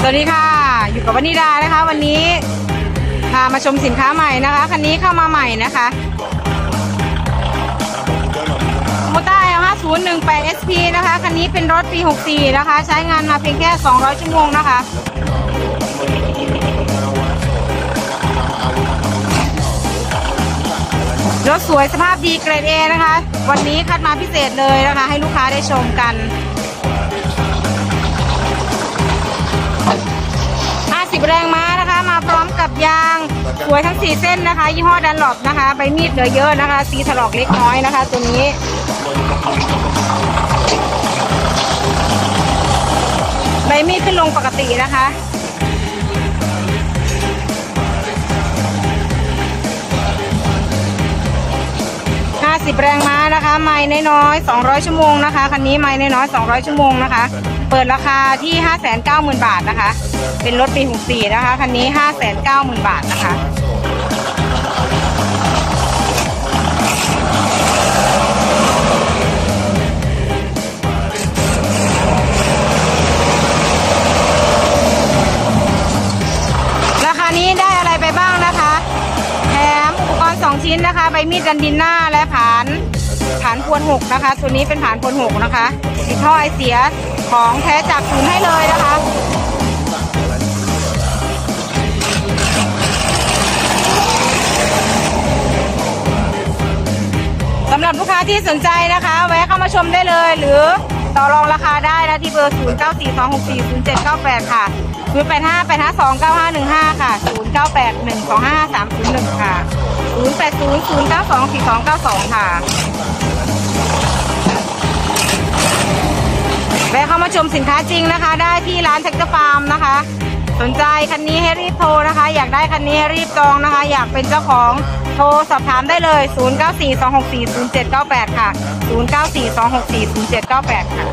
สวัสดีค่ะ อยู่กับวนิดานะคะ วันนี้พามาชมสินค้าใหม่นะคะคันนี้เข้ามาใหม่นะคะโมต้า L5018 SP นะคะคันนี้เป็นรถปี 64 นะคะ ใช้งานมาเพียงแค่ 200 ชั่วโมงนะคะ ถสวยสภาพดีเกรด A นะคะ วันนี้คัดมาพิเศษเลยนะคะ ให้ลูกค้าได้ชมกัน 50 แรงม้านะคะ มาพร้อมกับยางสวยทั้ง 4 เส้นนะคะ ยี่ห้อดันหลบนะคะ ใบมีดเหลือเยอะนะคะ สีถลอกเล็กน้อยนะคะ ตัวนี้ใบมีดขึ้นลงปกตินะคะ 50แรงม้านะคะ ไม่น้อยๆ200 ชั่วโมงนะคะ คันนี้ไม่น้อยๆ200 ชั่วโมงนะคะ เปิดราคาที่ 590,000 บาทนะคะ เป็นรถปี 64 นะคะ คันนี้ 590,000 บาทนะคะ 2 ชิ้นนะคะ ใบมีดดันดินหน้าและผานผานพวนหกนะคะ ตัวนี้เป็นผานพวนหกนะคะติดท่อไอเสียของแท้จากศูนย์ให้เลยนะคะสำหรับลูกค้าที่สนใจนะคะ แวะเข้ามาชมได้เลย หรือต่อรองราคาได้นะที่เบอร์ 0 9 4 2 6 4 0 7 9 8 ค่ะ0 8 5 8 5 2 9 5 1 5 ค่ะ 0 9 8 1 2 5 3 0 1 ค่ะ 0 8 0 0 9 2 4 2 9 2 ค่ะ แวะเข้ามาชมสินค้าจริงนะคะ ได้ที่ร้านเท็กซ์ฟาร์มนะคะ สนใจคันนี้ให้รีบโทรนะคะ อยากได้คันนี้ให้รีบจองนะคะ อยากเป็นเจ้าของโทรสอบถามได้เลย 0942640798 ค่ะ 0942640798 ค่ะ